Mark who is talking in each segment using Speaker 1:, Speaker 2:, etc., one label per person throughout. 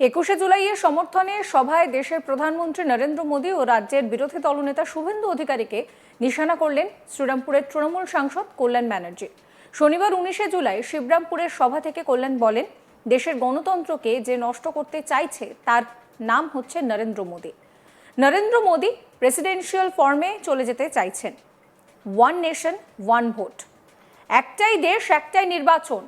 Speaker 1: একুশে জুলাইয়ের সমর্থনে সভায় দেশের প্রধানমন্ত্রী নরেন্দ্র মোদী ও রাজ্যের বিরোধী দলনেতা শুভেন্দু অধিকারীকে নিশানা করলেন শ্রীরামপুরের তৃণমূল সাংসদ কল্যাণ ব্যানার্জি। শনিবার উনিশে জুলাই শিবরামপুরের সভা থেকে কল্যাণ বলেন, দেশের গণতন্ত্রকে যে নষ্ট করতে চাইছে, তার নাম হচ্ছে নরেন্দ্র মোদী। নরেন্দ্র মোদী প্রেসিডেন্সিয়াল ফর্মে চলে যেতে চাইছেন। One nation, one vote. একটাই দেশ, একটাই নির্বাচন,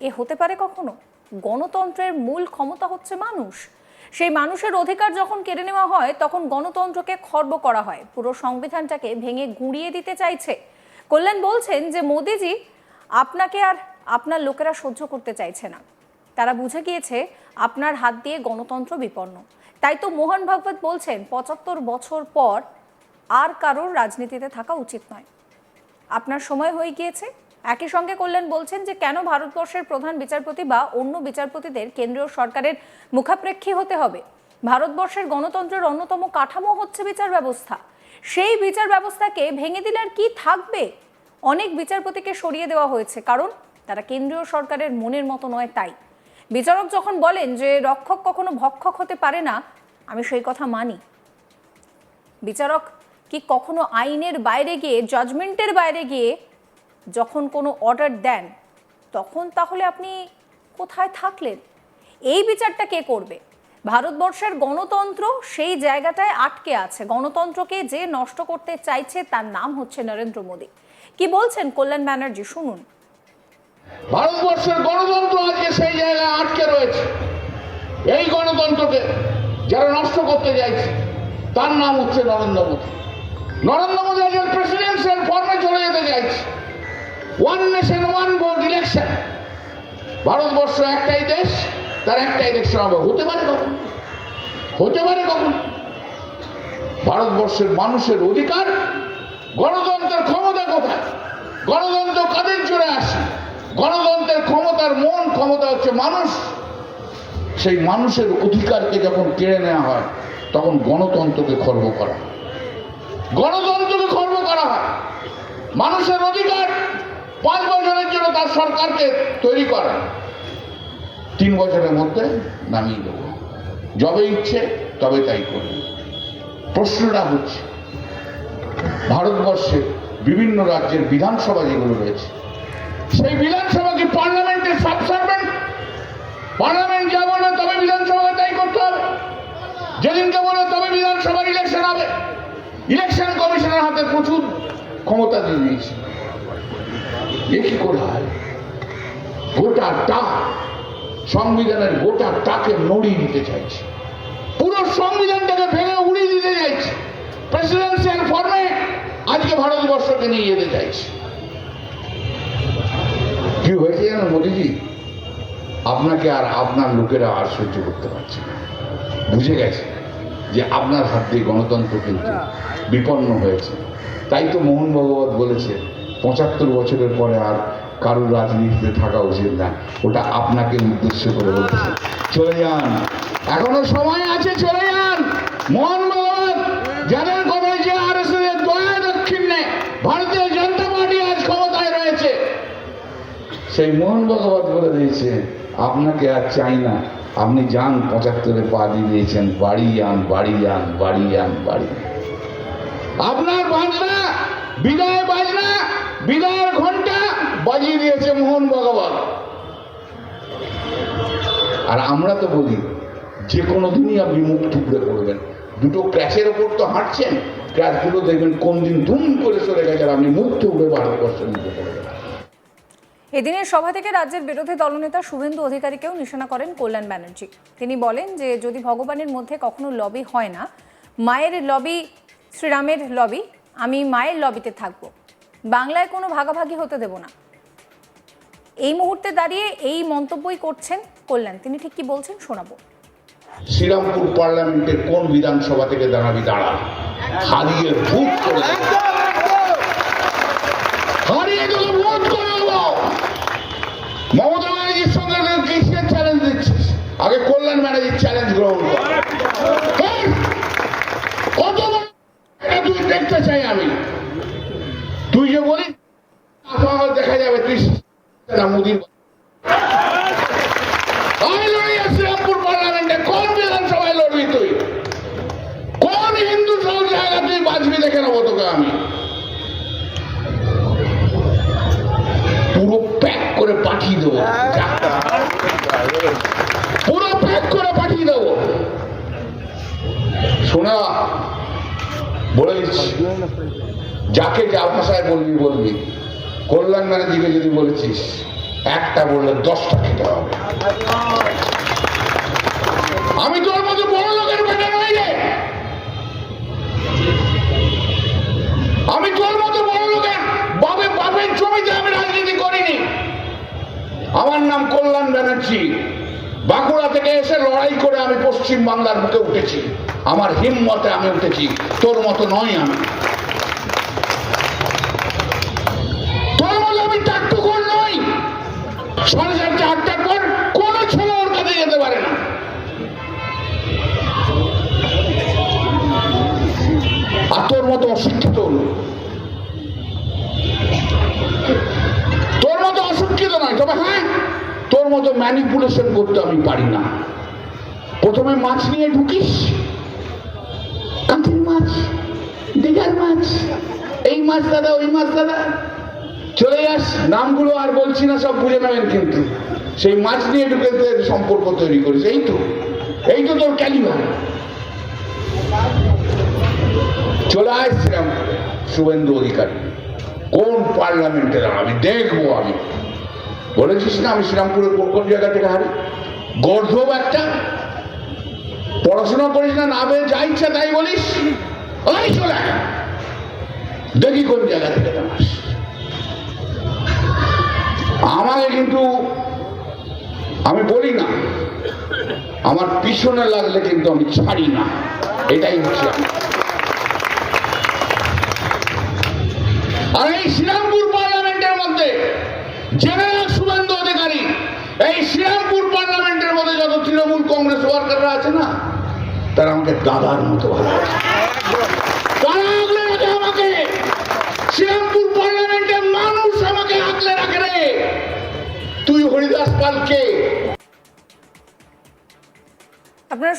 Speaker 1: এ হতে পারে কখনো? গণতন্ত্রের মূল ক্ষমতা হচ্ছে মানুষ। সেই মানুষের অধিকার যখন কেড়ে নেওয়া হয়, তখন গণতন্ত্রকে খর্ব করা হয়। পুরো সংবিধানটাকে ভেঙে গুঁড়িয়ে দিতে চাইছে। কল্যাণ বলছেন যে, মোদিজি, আপনাকে আর আপনার লোকেরা সহ্য করতে চাইছে না। তারা বুঝে গিয়েছে, আপনার হাত দিয়ে গণতন্ত্র বিপন্ন। তাই তো মোহন ভাগবত বলছেন, পঁচাত্তর বছর পর আর কারোর রাজনীতিতে থাকা উচিত নয়। আপনার সময় হয়ে গিয়েছে। একই সঙ্গে কল্যাণ বলছেন যে, কেন ভারতবর্ষের প্রধান বিচারপতি বা অন্য বিচারপতিদের কেন্দ্রীয় সরকারের মুখাপ্রেক্ষী হতে হবে? ভারতবর্ষের গণতন্ত্রের অন্যতম কাঠামো হচ্ছে বিচার ব্যবস্থা। সেই বিচার ব্যবস্থাকে ভেঙে দিলে আর কি থাকবে? অনেক বিচারপতিকে সরিয়ে দেওয়া হয়েছে, কারণ তারা কেন্দ্রীয় সরকারের মনের মতো নয় তাই। বিচারক যখন বলেন যে, রক্ষক কখনো ভক্ষক হতে পারে না, আমি সেই কথা মানি। বিচারক কি কখনো আইনের বাইরে গিয়ে জাজমেন্টের বাইরে গিয়ে যখন কোনো অর্ডার দেন, তখন তাহলে আপনি কোথায় থাকলেন? এই বিচারটা কে করবে? ভারতবর্ষের গণতন্ত্র সেই জায়গাটায় আটকে আছে। গণতন্ত্রকে যে নষ্ট করতে চাইছে তার নাম হচ্ছে নরেন্দ্র মোদী। কি বলছেন কল্যাণ ব্যানার্জি? শুনুন।
Speaker 2: ভারতবর্ষের গণতন্ত্র আজকে সেই জায়গায় আটকে রয়েছে। এই গণতন্ত্রকে যারা নষ্ট করতে চাইছে, তার নাম হচ্ছে নরেন্দ্র মোদী। নরেন্দ্র মোদী আজকে প্রেসিডেন্সিয়াল ফর্মে চলে যেতে চাইছে। One nation one vote election Bharatvarsha একটাই দেশ, তার একটাই ইলেকশন হবে। হতে পারে কখন? হতে পারে কখন? ভারতবর্ষের মানুষের অধিকার, গণতন্ত্রের ক্ষমতা কোথায়? গণতন্ত্র কাদের জোরে আসে? গণতন্ত্রের ক্ষমতার মন, ক্ষমতা হচ্ছে মানুষ। সেই মানুষের অধিকারকে যখন কেড়ে নেওয়া হয়, তখন গণতন্ত্রকে খর্ব করা গণতন্ত্রকে খর্ব করা হয়। মানুষের অধিকার পাঁচ বছরের জন্য তার সরকারকে তৈরি করা। তিন বছরের মধ্যে নামিয়ে দেবো। যবে ইচ্ছে তবে তাই করবে। প্রশ্নটা হচ্ছে, ভারতবর্ষে বিভিন্ন রাজ্যের বিধানসভা যেগুলো রয়েছে, সেই বিধানসভা কি পার্লামেন্টের সাবসার্ভেন্ট পার্লামেন্ট যা বলবে তবে বিধানসভাকে তাই করতে হবে। যেদিনকে বলবে তবে বিধানসভার ইলেকশন হবে। ইলেকশন কমিশনের হাতে প্রচুর ক্ষমতা দিয়ে দিয়েছে। হয় গোটা টাক সংবিধানের গোটা টাকে নড়িয়ে দিতে চাইছে। পুরো সংবিধানটাকে ভেঙে উড়িয়ে দিতে চাইছে। প্রেসিডেন্সিয়াল ফর্মে আজকে ভারতবর্ষকে নিয়ে যেতে চাইছে। কি হয়েছে জানো মোদিজি? আপনাকে আর আপনার লোকেরা আর সহ্য করতে পারছে না। বুঝে গেছে যে আপনার হাত দিয়ে গণতন্ত্র কিন্তু বিপন্ন হয়েছে। তাই তো মোহন ভগবত বলেছে পঁচাত্তর বছরের পরে আর কারোর রাজনীতিতে থাকা উচিত না। ওটা আপনাকে উদ্দেশ্য করে বলেছে চলে যান। এখনও সময় আছে, চলে যান। মোহন ভগবত যাদের কথায় যে আর এস এর দয়া ভারতীয় জনতা পার্টি আজ ক্ষমতায় রয়েছে। সেই মোহন ভগবত বলে দিয়েছে, আপনাকে আর চাই না। আপনি যান, পঁচাত্তরে পা দিয়ে দিয়েছেন। বাড়ি যান বাড়ি যান বাড়ি যান, বাড়ি। আপনার বাজনা, বিদায় বাজনা বিদায়ের ঘণ্টা বাজিয়ে দিয়েছে মোহন ভগবত আর আমরা তো বলি, যে কোনো দিনই আপনি মুখ টুকরে করবেন দুটো ক্র্যাশের ওপর তো হাঁটছেন ক্র্যাশগুলো দেখবেন কোন দিন ধুম করে চলে গেছে আপনি মুখ টুকরে ভারতবর্ষের মধ্যে পড়ে গেলেন
Speaker 1: এদিনের সভা থেকে রাজ্যের বিরোধী দলনেতা শুভেন্দু অধিকারীকেও নিশানা করেন কল্যাণ ব্যানার্জি। তিনি বলেন যে, যদি ভগবানের মধ্যে কখনো লবি হয় না, মায়ের লবি, শ্রীরামের লবি, আমি মায়ের লবিতে থাকব। বাংলায় কোনো ভাগাভাগি হতে দেব না। এই মুহূর্তে দাঁড়িয়ে এই মন্তব্যই করছেন কল্যাণ। তিনি ঠিক কি বলছেন শোনাবো।
Speaker 2: শ্রীরামপুর পার্লামেন্টের কোন বিধানসভা থেকে দাঁড়াবি দাঁড়া। হারিয়ে ভোট করে হারিয়ে গেলে ভোট করে মমতা ব্যানার্জির সঙ্গে কিসের চ্যালেঞ্জ দিচ্ছিস আগে কল্যাণ ব্যানার্জির চ্যালেঞ্জ গ্রহণ কর। কত বড় তুই দেখতে চাই আমি। যাকে যা ভাষায় বলবি বলবি। কল্যাণ দিকে যদি বলেছিস একটা বললে দশটা খেতে হবে। আমি তোর মতো বড় লোকের বেটা নই রে। আমি তোর মতো বড় লোকের বাবে বাপের জমিতে আমি রাজনীতি করিনি। আমার নাম কল্যাণ ব্যানার্জি। বাঁকুড়া থেকে এসে লড়াই করে আমি পশ্চিম বাংলার বুকে উঠেছি। আমার হিম্মতে আমি উঠেছি। তোর মতো নয় আমি। সাড়ে চারটে আটটার পর কোনো ছেলে ওর যেতে পারে না। আর তোর মতো অশিক্ষিত তোর মতো অশিক্ষিত নয়, তবে হ্যাঁ তোর মতো ম্যানিপুলেশন করতে আমি পারি না। প্রথমে মাছ নিয়ে ঢুকিস, কাঁথির মাছ, দিঘার মাছ, এই মাছ দাদা, ওই মাছ দাদা চলে যাস, নামগুলো আর বলছি না, সব বুঝে নেবেন কিন্তু। সেই মাছ নিয়ে ঢুকে তোর সম্পর্ক তৈরি করিস এই তো এই তো তোর ক্যালিবার চলে আসছিলাম শুভেন্দু অধিকারী। কোন পার্লামেন্টে আমি দেখব আমি। বলেছিস না আমি শ্রীরামপুরে কোন কোন জায়গা থেকে হারি? গর্ধব একটা। পড়াশোনা করিস না না বের যা ইচ্ছা তাই বলিস। ওই চলে দেখি কোন জায়গা থেকে দাঁড়াস। আমাকে কিন্তু, আমি বলি না, আমার পিছনে লাগলে কিন্তু আমি ছাড়ি না। এটাই হচ্ছে আর এই শ্রীরামপুর পার্লামেন্টের মধ্যে জেনারেল শুভেন্দু অধিকারী, এই শ্রীরামপুর পার্লামেন্টের মধ্যে যত তৃণমূল কংগ্রেস ওয়ার্কাররা আছে না, তারা আমাকে দাদার মতো ভালোবাসে।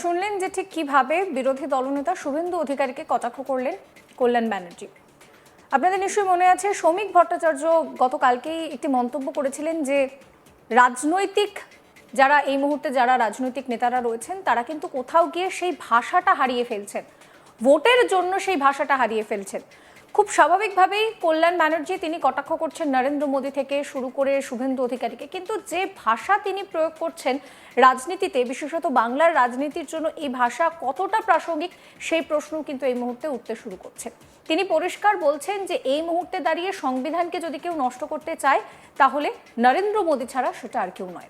Speaker 1: শুনলেন যে ঠিক কীভাবে বিরোধী দলনেতা শুভেন্দু অধিকারীকে কটাক্ষ করলেন কল্যাণ ব্যানার্জি। আপনাদের নিশ্চয়ই মনে আছে, শ্রমিক ভট্টাচার্য গতকালকেই একটি মন্তব্য করেছিলেন যে, রাজনৈতিক যারা এই মুহূর্তে যারা রাজনৈতিক নেতারা রয়েছেন, তারা কিন্তু কোথাও গিয়ে সেই ভাষাটা হারিয়ে ফেলছেন। ভোটের জন্য সেই ভাষাটা হারিয়ে ফেলছেন। খুব স্বাভাবিকভাবেই কল্যাণ ব্যানার্জি তিনি কটাক্ষ করছেন নরেন্দ্র মোদী থেকে শুরু করে শুভেন্দু অধিকারীকে। কিন্তু যে ভাষা তিনি প্রয়োগ করছেন রাজনীতিতে, বিশেষত বাংলার রাজনীতির জন্য এই ভাষা কতটা প্রাসঙ্গিক, সেই প্রশ্ন কিন্তু এই মুহূর্তে উঠতে শুরু করছে। তিনি পরিষ্কার বলছেন যে এই মুহূর্তে দাঁড়িয়ে সংবিধানকে যদি কেউ নষ্ট করতে চায়, তাহলে নরেন্দ্র মোদী ছাড়া সেটা আর কেউ নয়।